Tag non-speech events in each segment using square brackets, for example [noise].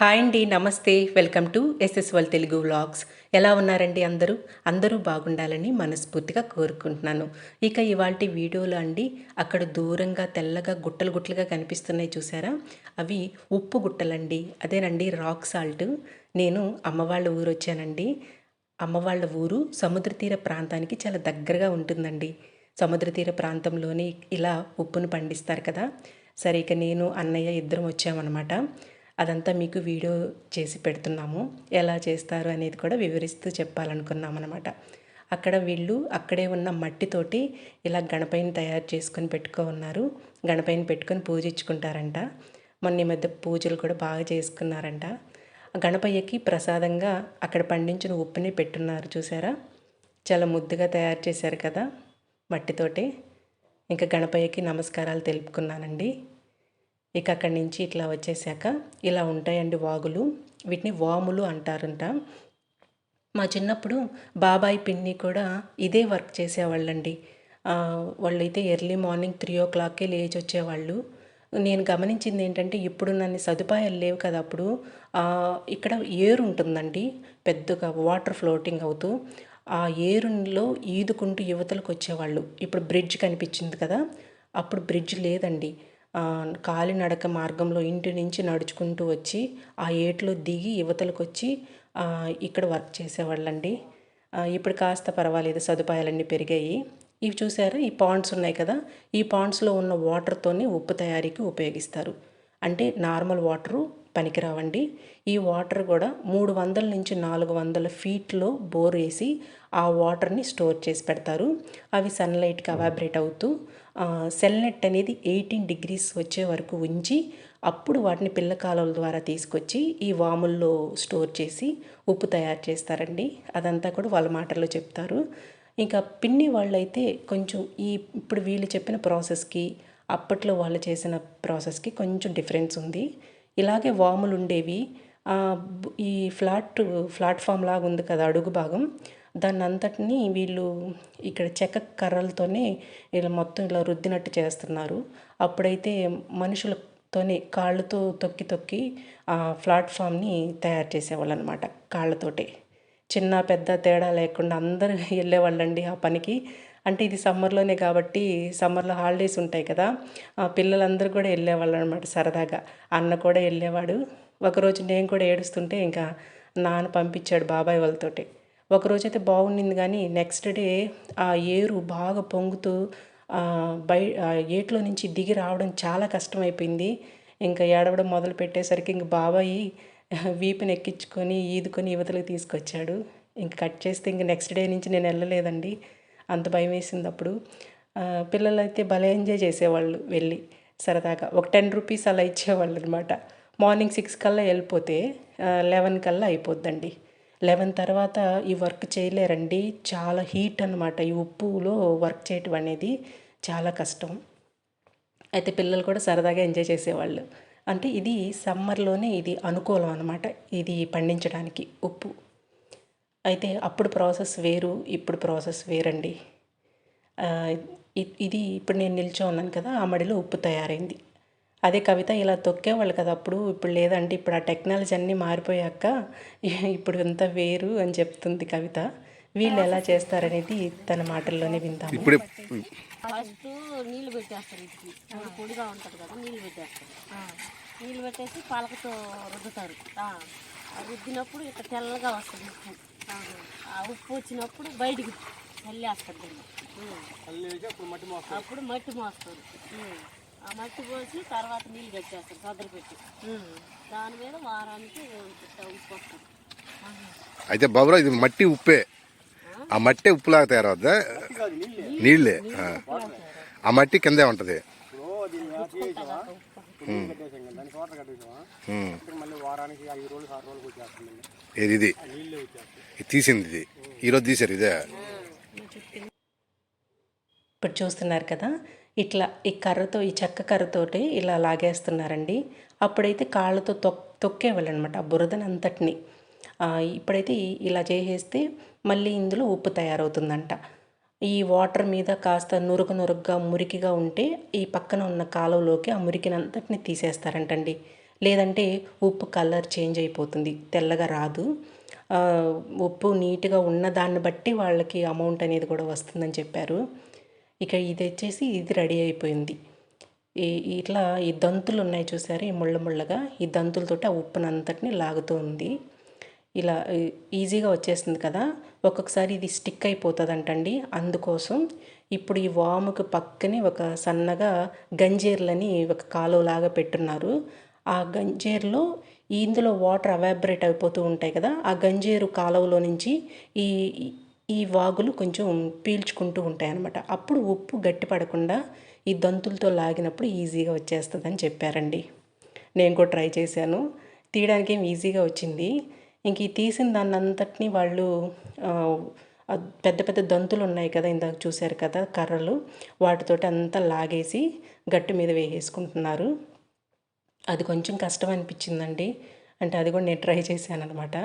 Hi అండి నమస్తే. Welcome to ఎస్ఎస్వల్ తెలుగు వ్లాగ్స్. ఎలా ఉన్నారండి అందరూ? అందరూ బాగుండాలని మనస్ఫూర్తిగా కోరుకుంటున్నాను. ఇక ఇవాళ వీడియోలో అండి అక్కడ దూరంగా తెల్లగా గుట్టలు గుట్టలుగా కనిపిస్తున్నాయి చూసారా? అవి ఉప్పు గుట్టలండి. అదేనండి రాక్ సాల్ట్. నేను అమ్మ వాళ్ళ ఊరు వచ్చానండి. అమ్మ వాళ్ళ ఊరు సముద్ర తీర ప్రాంతానికి చాలా దగ్గరగా ఉంటుందండి. సముద్ర తీర ప్రాంతంలోనే ఇలా ఉప్పును పండిస్తారు కదా? సరే ఇక నేను అన్నయ్య ఇద్దరం వచ్చామన్నమాట. అదంతా మీకు వీడియో చేసి పెడుతున్నాము. ఎలా చేస్తారు అనేది కూడా వివరిస్తూ చెప్పాలనుకున్నాం అనమాట అక్కడ వీళ్ళు అక్కడే ఉన్న మట్టితోటి ఇలా గణపైని తయారు చేసుకొని పెట్టుకో ఉన్నారు. గణపైని పెట్టుకొని పూజించుకుంటారంట. మొన్న ఈ మధ్య పూజలు కూడా బాగా చేసుకున్నారంట. గణపయ్యకి ప్రసాదంగా అక్కడ పండించిన ఉప్పుని పెట్టున్నారు చూసారా? చాలా ముద్దుగా తయారు చేశారు కదా మట్టితోటి. ఇంకా గణపయ్యకి నమస్కారాలు తెలుపుకున్నానండి. ఇక అక్కడి నుంచి ఇట్లా వచ్చేసాక ఇలా ఉంటాయండి వాగులు. వీటిని వాములు అంటారంట. మా చిన్నప్పుడు బాబాయ్ పిన్ని కూడా ఇదే వర్క్ చేసేవాళ్ళండి. వాళ్ళైతే ఎర్లీ మార్నింగ్ త్రీ ఓ క్లాక్కే లేచి వచ్చేవాళ్ళు. నేను గమనించింది ఏంటంటే ఇప్పుడు నన్ను సదుపాయాలు లేవు కదా అప్పుడు. ఇక్కడ ఏరు ఉంటుందండి. పెద్దగా వాటర్ ఫ్లోటింగ్ అవుతూ ఆ ఏరులో ఈదుకుంటూ యువతలకు వచ్చేవాళ్ళు. ఇప్పుడు బ్రిడ్జ్ కనిపించింది కదా. అప్పుడు బ్రిడ్జ్ లేదండి. కాలినడక మార్గంలో ఇంటి నుంచి నడుచుకుంటూ వచ్చి ఆ ఏట్లో దిగి యువతలకు వచ్చి ఇక్కడ వర్క్ చేసేవాళ్ళండి. ఇప్పుడు కాస్త పర్వాలేదు సదుపాయాలన్నీ పెరిగాయి. ఇవి చూసారా ఈ పాండ్స్ ఉన్నాయి కదా ఈ పాండ్స్లో ఉన్న వాటర్తోనే ఉప్పు తయారీకి ఉపయోగిస్తారు. అంటే నార్మల్ వాటరు పనికిరావండి. ఈ వాటర్ కూడా మూడు వందల నుంచి నాలుగు వందల ఫీట్లో బోర్ వేసి ఆ వాటర్ని స్టోర్ చేసి పెడతారు. అవి సన్లైట్కి అవాబరేట్ అవుతూ సెల్ నెట్ అనేది ఎయిటీన్ డిగ్రీస్ వచ్చే వరకు ఉంచి అప్పుడు వాటిని పిల్ల కాలువల ద్వారా తీసుకొచ్చి ఈ వాముల్లో స్టోర్ చేసి ఉప్పు తయారు చేస్తారండి. అదంతా కూడా వాళ్ళ మాటల్లో చెప్తారు. ఇంకా పిన్ని వాళ్ళైతే కొంచెం ఈ ఇప్పుడు వీళ్ళు చెప్పిన ప్రాసెస్కి అప్పట్లో వాళ్ళు చేసిన ప్రాసెస్కి కొంచెం డిఫరెన్స్ ఉంది. ఇలాగే వాములు ఉండేవి. ఈ ఫ్లాట్ ప్లాట్ఫామ్ లాగా ఉంది కదా అడుగు భాగం. దాన్ని అంతటినీ వీళ్ళు ఇక్కడ చెక్క కర్రలతోనే ఇలా మొత్తం ఇలా రుద్దినట్టు చేస్తున్నారు. అప్పుడైతే మనుషులతోనే కాళ్ళతో తొక్కి తొక్కి ఆ ప్లాట్ఫామ్ని తయారు చేసేవాళ్ళు అనమాట కాళ్ళతోటే. చిన్న పెద్ద తేడా లేకుండా అందరూ [laughs] వెళ్ళేవాళ్ళండి ఆ పనికి. అంటే ఇది సమ్మర్లోనే కాబట్టి సమ్మర్లో హాలిడేస్ ఉంటాయి కదా పిల్లలందరూ కూడా వెళ్ళేవాళ్ళు అనమాట సరదాగా. అన్న కూడా వెళ్ళేవాడు. ఒకరోజు నేను కూడా ఏడుస్తుంటే ఇంకా నాన్న పంపించాడు బాబాయ్ వాళ్ళతోటి. ఒకరోజు అయితే బాగుండింది కానీ నెక్స్ట్ డే ఆ ఏరు బాగా పొంగుతూ బయ ఏట్లో నుంచి దిగి రావడం చాలా కష్టమైపోయింది. ఇంకా ఏడవడం మొదలు పెట్టేసరికి ఇంక బాబాయి వీపుని ఎక్కించుకొని ఈదుకొని యువతలకు తీసుకొచ్చాడు. ఇంక కట్ చేస్తే ఇంక నెక్స్ట్ డే నుంచి నేను వెళ్ళలేదండి. అంత భయం వేసింది అప్పుడు పిల్లలు అయితే భలే ఎంజాయ్ చేసేవాళ్ళు వెళ్ళి సరదాగా. ఒక టెన్ రూపీస్ అలా ఇచ్చేవాళ్ళు అనమాట మార్నింగ్ సిక్స్ కల్లా వెళ్ళిపోతే లెవెన్ కల్లా అయిపోద్దండి. లెవెన్ తర్వాత ఈ వర్క్ చేయలేరండి. చాలా హీట్ అనమాట ఈ ఉప్పులో వర్క్ చేయటం అనేది చాలా కష్టం. అయితే పిల్లలు కూడా సరదాగా ఎంజాయ్ చేసేవాళ్ళు. అంటే ఇది సమ్మర్లోనే ఇది అనుకూలం అనమాట ఇది పండించడానికి ఉప్పు. అయితే అప్పుడు ప్రాసెస్ వేరు ఇప్పుడు ప్రాసెస్ వేరండి. ఇది ఇప్పుడు నేను నిల్చో ఉన్నాను కదా ఆ మడిలో ఉప్పు తయారైంది. అదే కవిత ఇలా తొక్కేవాళ్ళు కదా అప్పుడు ఇప్పుడు లేదంటే ఇప్పుడు ఆ టెక్నాలజీ అన్నీ మారిపోయాక [laughs] ఇప్పుడు ఇంత వేరు అని చెప్తుంది కవిత. వీళ్ళు ఎలా చేస్తారనేది తన మాటల్లోనే వింటాము ఇప్పుడు ఫస్ట్ నీళ్ళు పెట్టేస్తారు ఇంటికి. పొడిగా ఉంటుంది కదా నీళ్ళు పెట్టేస్తారు. నీళ్ళు పెట్టేసి పాలకతో రుద్దుతారు. రుద్దినప్పుడు ఇక్కడ తెల్లగా వస్తుంది ఉప్పు. ఆ ఉప్పు వచ్చినప్పుడు బయటికి చల్లేస్తారు దీన్ని అప్పుడు మట్టి మోస్తారు. ఆ మట్టి పోసి తర్వాత నీళ్ళు పెట్టేస్తారు సదరు పెట్టి. దాని మీద వారానికి ఉప్పు వస్తుంది. అయితే బాబురా ఇది మట్టి ఉప్పే. ఆ మట్టి ఉప్పులాగా తయారవుద్దా? నీళ్ళే. ఆ. ఆ మట్టి కిందే ఉంటది. ఇది? తీసింది ఇది ఈరోజు తీశారు ఇదే. ఇప్పుడు చూస్తున్నారు కదా ఇట్లా ఈ కర్రతో ఈ చెక్క కర్రతోటి ఇలా లాగేస్తున్నారండి. అప్పుడైతే కాళ్ళతో తొక్ తొక్కేవాళ్ళనమాట ఆ బురదని అంతటిని ఇప్పుడైతే ఇలా చేసేస్తే మళ్ళీ ఇందులో ఉప్పు తయారవుతుందంట. ఈ వాటర్ మీద కాస్త నురుగు నురుగ్గా మురికిగా ఉంటే ఈ పక్కన ఉన్న కాలువలోకి ఆ మురికినంతటిని తీసేస్తారంటండి. లేదంటే ఉప్పు కలర్ చేంజ్ అయిపోతుంది. తెల్లగా రాదు. ఉప్పు నీట్గా ఉన్న దాన్ని బట్టి వాళ్ళకి అమౌంట్ అనేది కూడా వస్తుందని చెప్పారు. ఇక ఇది వచ్చేసి ఇది రెడీ అయిపోయింది. ఈ ఇట్లా ఈ దంతులు ఉన్నాయి చూసారు? ఈ ముళ్ళ ముళ్ళగా ఈ దంతులతోటి ఆ ఉప్పునంతటిని లాగుతూ ఉంది. ఇలా ఈజీగా వచ్చేస్తుంది కదా? ఒక్కొక్కసారి ఇది స్టిక్ అయిపోతుంది అంటండి అందుకోసం ఇప్పుడు ఈ వాముకు పక్కనే ఒక సన్నగా గంజీర్లని ఒక కాలువలాగా పెట్టున్నారు. ఆ గంజీర్లో ఇందులో వాటర్ అవాబరేట్ అయిపోతూ ఉంటాయి కదా ఆ గంజేరు కాలువలో నుంచి ఈ ఈ వాగులు కొంచెం పీల్చుకుంటూ ఉంటాయి అన్నమాట. అప్పుడు ఉప్పు గట్టి పడకుండా ఈ దంతులతో లాగినప్పుడు ఈజీగా వచ్చేస్తుందని చెప్పారండి. నేను కూడా ట్రై చేశాను. తీయడానికి ఏం ఈజీగా వచ్చింది. ఇంక ఈ తీసిన దాన్ని అంతటినీ వాళ్ళు పెద్ద పెద్ద దంతులు ఉన్నాయి కదా ఇందాక చూశారు కదా కర్రలు వాటితోటి అంతా లాగేసి గట్టి మీద వేసేసుకుంటున్నారు. అది కొంచెం కష్టం అనిపించిందండి. అంటే అది కూడా నేను ట్రై చేశాను అనమాట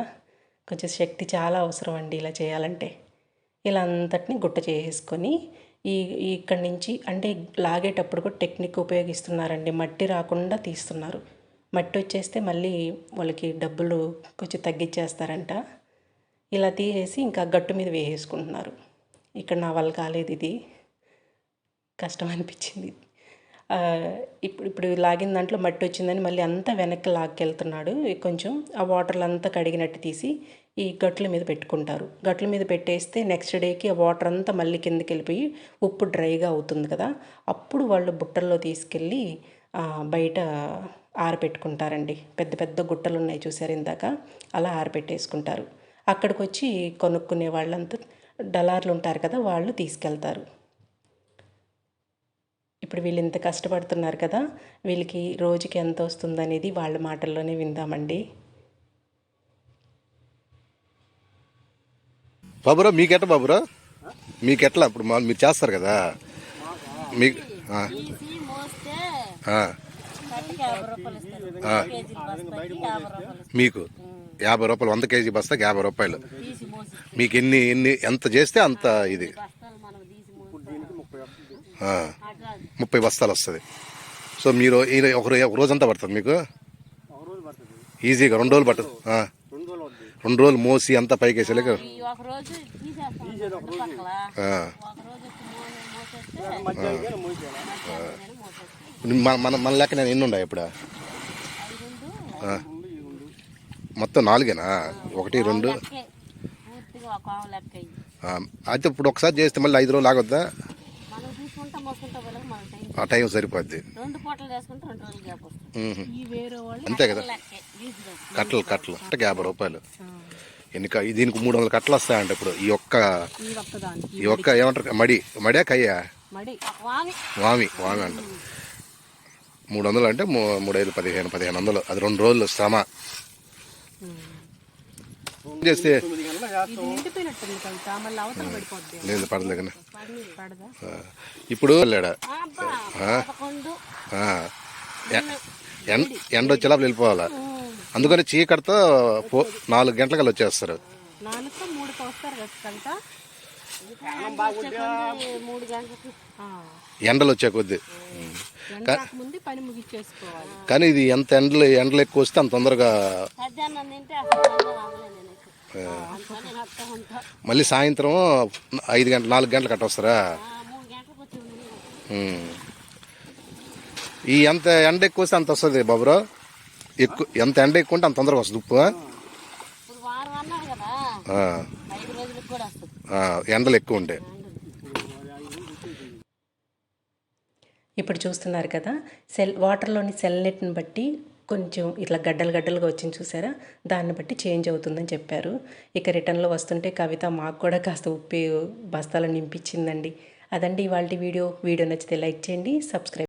కొంచెం శక్తి చాలా అవసరం అండి ఇలా చేయాలంటే. ఇలా అంతటిని గుట్ట చేసేసుకొని ఈ ఇక్కడి నుంచి అంటే లాగేటప్పుడు కూడా టెక్నిక్ ఉపయోగిస్తున్నారండి. మట్టి రాకుండా తీస్తున్నారు. మట్టి వచ్చేస్తే మళ్ళీ వాళ్ళకి డబ్బులు కొంచెం తగ్గించేస్తారంట. ఇలా తీసేసి ఇంకా గట్టు మీద వేసేసుకుంటున్నారు. ఇక్కడ నా వల్ల కాలేదు ఇది. కష్టం అనిపించింది. ఇప్పుడు ఇప్పుడు లాగిన దాంట్లో మట్టి వచ్చిందని మళ్ళీ అంతా వెనక్కి లాక్కెళ్తున్నాడు. కొంచెం ఆ వాటర్లు అంతా కడిగినట్టు తీసి ఈ గట్ల మీద పెట్టుకుంటారు. గట్ల మీద పెట్టేస్తే నెక్స్ట్ డేకి ఆ వాటర్ అంతా మళ్ళీ కిందకి వెళ్ళిపోయి ఉప్పు డ్రైగా అవుతుంది కదా. అప్పుడు వాళ్ళు బుట్టల్లో తీసుకెళ్ళి బయట ఆరబెట్టుకుంటారండి పెద్ద పెద్ద గుట్టలు ఉన్నాయి చూసారు ఇందాక? అలా ఆరబెట్టేసుకుంటారు అక్కడికి వచ్చి కొనుక్కునే వాళ్ళంతా డలార్లు ఉంటారు కదా వాళ్ళు తీసుకెళ్తారు. ఇప్పుడు వీళ్ళు ఇంత కష్టపడుతున్నారు కదా వీళ్ళకి రోజుకి ఎంత వస్తుందనేది వాళ్ళ మాటల్లోనే విందామండి. బాబురా మీకెట్లా బాబురా? మీకెట్లా? ఇప్పుడు మీరు చేస్తారు కదా. మీకు యాభై రూపాయలు మీకు యాభై రూపాయలు వంద కేజీ బస్తాకి యాభై రూపాయలు. మీకు ఎన్ని ఎన్ని ఎంత చేస్తే అంత ఇది. ముప్పై బస్తాలు వస్తుంది. సో మీరు ఈ ఒక రోజంతా పడుతుంది మీకు? ఈజీగా రెండు రోజులు పట్టదు. రెండు రోజులు మోసి అంతా పైకి మోసేస్తే మన మన మన లెక్క నేను ఎన్ని ఉన్నాయి ఇప్పుడు. మొత్తం నాలుగేనా? ఒకటి రెండు. అయితే ఇప్పుడు ఒకసారి చేస్తే మళ్ళీ ఐదు రోజులు ఆగొద్దా? ఆ టైం సరిపోద్ది. అంతే కదా. కట్టలు కట్టలు అంటే యాభై రూపాయలు. ఎన్ని క- దీనికి మూడు వందల కట్టలు వస్తాయంట ఇప్పుడు. ఈ ఒక్క ఈ ఒక్క ఏమంటారు? మడి. మడియా కయ్యా? వామి. వామి అంట. మూడు వందలు అంటే మూడు ఐదు పదిహేను పదిహేను వందలు. అది రెండు రోజులు శ్రమ. చేస్తే లేదు పడదా? ఆ, ఇప్పుడు ఎండ ఎండ వచ్చేలాపు వెళ్ళిపోవాలా? అందుకని చీకటితో పో- నాలుగు గంటలకల్లా వచ్చేస్తారు. కదా ఎండలు వచ్చే కొద్దీ. ఎండకు ముందు పని ముగించేసుకోవాలి కానీ ఇది ఎంత ఎండలు ఎండలు ఎక్కువ వస్తే అంత తొందరగా మళ్ళీ సాయంత్రం ఐదు గంటల నాలుగు గంటలకు కట్టొస్తారా ఈ ఎంత ఎండ ఎక్కువ వస్తే అంత వస్తుంది బాబురా ఎక్కువ ఎంత ఎండ ఎక్కువ ఉంటే అంత తొందరగా వస్తుంది ఉప్పు. ఎండలు ఎక్కువ ఉండే ఇప్పుడు చూస్తున్నారు కదా సెల్ వాటర్లోని సెల్ నెట్ని బట్టి కొంచెం ఇట్లా గడ్డలు గడ్డలుగా వచ్చింది చూసారా? దాన్ని బట్టి చేంజ్ అవుతుందని చెప్పారు. ఇక రిటర్న్లో వస్తుంటే కవిత మాకు కూడా కాస్త ఉప్పి బస్తాలు నింపించిందండి. అదండి ఇవాళ వీడియో. వీడియో నచ్చితే లైక్ చేయండి సబ్స్క్రైబ్